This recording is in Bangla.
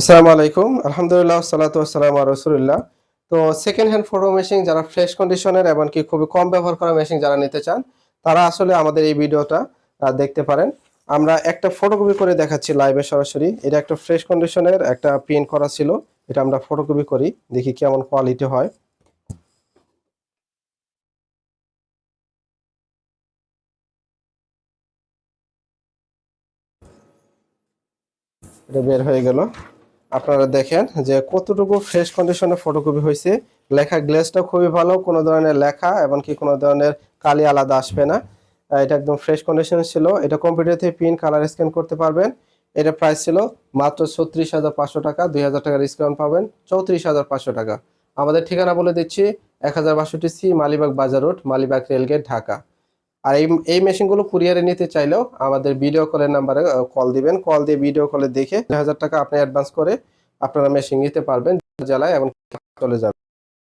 আসসালামু আলাইকুম। আলহামদুলিল্লাহ সালাতু আসসালামু রাসূলিল্লাহ। তো সেকেন্ড হ্যান্ড ফটো মেশিন যারা ফ্রেশ কন্ডিশনের এমনকি খুবই কম ব্যবহার করা মেশিন যারা নিতে চান, তারা আসলে আমাদের এই ভিডিওটা দেখতে পারেন। আমরা একটা ফটোকপি করে দেখাচ্ছি লাইভে সরাসরি। এটা একটা ফ্রেশ কন্ডিশনের একটা প্রিন্ট করা ছিল। এটা আমরা ফটোকপি করি, দেখি কেমন কোয়ালিটি হয়। এটা বের হয়ে গেল। আপনারা দেখেন যে কতটুকু ফ্রেশ কন্ডিশনে ফটোকপি হয়েছে। লেখা গ্লেসটা খুবই ভালো, কোনো ধরনের লেখা এমনকি কোনো ধরনের কালি আলাদা আসবে না। এটা একদম ফ্রেশ কন্ডিশন ছিল। এটা কম্পিউটার থেকে প্রিন্ট কালার স্ক্যান করতে পারবেন। এটা প্রাইস ছিল মাত্র ছত্রিশ হাজার পাঁচশো টাকা। দুই হাজার টাকার ডিসকাউন্ট পাবেন, চৌত্রিশ হাজার পাঁচশো টাকা। আমাদের ঠিকানা বলে দিচ্ছি, এক হাজার বাষট্টি সি মালিবাগ বাজার road, Malibagh rail gate, Dhaka. আর এই এই মেশিনগুলো কুরিয়ারে নিতে চাইলেও আমাদের ভিডিও কলের নাম্বারে কল দিবেন। কল দিয়ে ভিডিও কলে দেখে হাজার টাকা আপনি অ্যাডভান্স করে আপনারা মেশিন নিতে পারবেন, জেলায় এবং চলে যাবে।